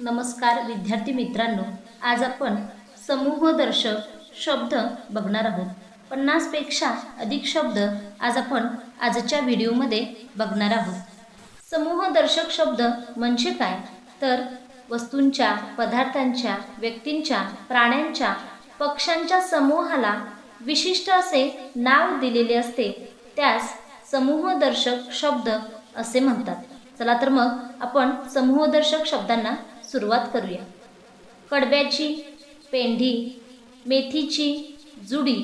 नमस्कार विद्यार्थी मित्रांनो आज आपण समूहदर्शक शब्द बघणार आहोत. पन्नासपेक्षा अधिक शब्द आज आपण आजच्या व्हिडिओमध्ये बघणार आहोत. समूहदर्शक शब्द म्हणजे काय? तर वस्तूंच्या पदार्थांच्या व्यक्तींच्या प्राण्यांच्या पक्ष्यांच्या समूहाला विशिष्ट असे नाव दिलेले असते. त्यास समूहदर्शक शब्द असे म्हणतात. चला तर मग आपण समूहदर्शक शब्दांना सुरुवात करूया. कडब्याची पेंढी मेथीची जुडी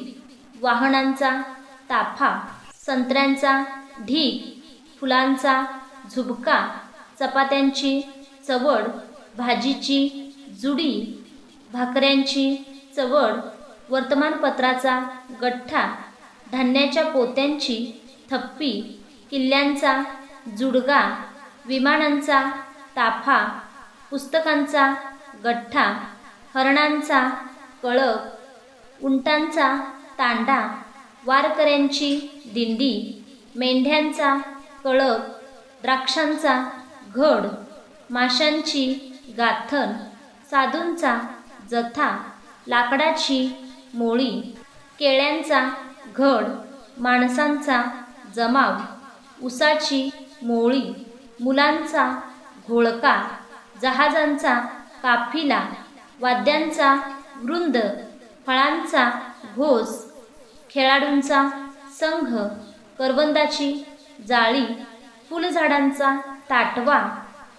वाहनांचा ताफा संत्र्यांचा ढीक फुलांचा झुबका चपात्यांची चवड भाजीची जुडी भाकऱ्यांची चवड वर्तमानपत्राचा गठ्ठा धान्याच्या पोत्यांची थप्पी किल्ल्यांचा जुडगा विमानांचा ताफा पुस्तकांचा गठ्ठा हरणांचा कळप उंटांचा तांडा वारकऱ्यांची दिंडी मेंढ्यांचा कळप द्राक्षांचा घड माशांची गाथन साधूंचा जथा लाकडाची मोळी केळ्यांचा घड माणसांचा जमाव उसाची मोळी मुलांचा घोळका जहाजांचा काफिला वाद्यांचा वृंद फळांचा घोस खेळाडूंचा संघ करवंदाची जाळी फुलझाडांचा ताटवा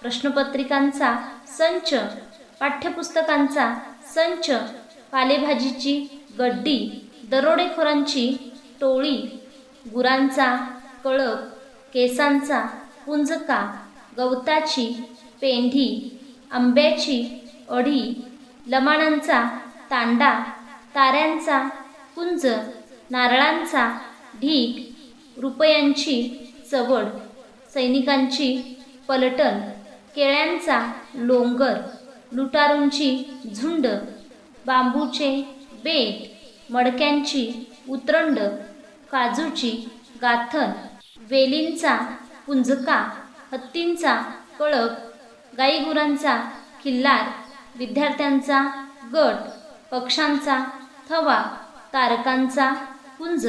प्रश्नपत्रिकांचा संच पाठ्यपुस्तकांचा संच पालेभाजीची गड्डी दरोडेखोरांची टोळी गुरांचा कळप केसांचा पुंजका गवताची पेंढी आंब्याची अढी लमाणांचा तांडा ताऱ्यांचा कुंज नारळांचा ढीग रुपयांची चवड सैनिकांची पलटण केळ्यांचा लोंगर लुटारूंची झुंड बांबूचे बेट मडक्यांची उतरंड काजूची गाथन वेलींचा पुंजका हत्तींचा कळप गाईगुरांचा खिल्लार विद्यार्थ्यांचा गट पक्ष्यांचा थवा तारकांचा पुंज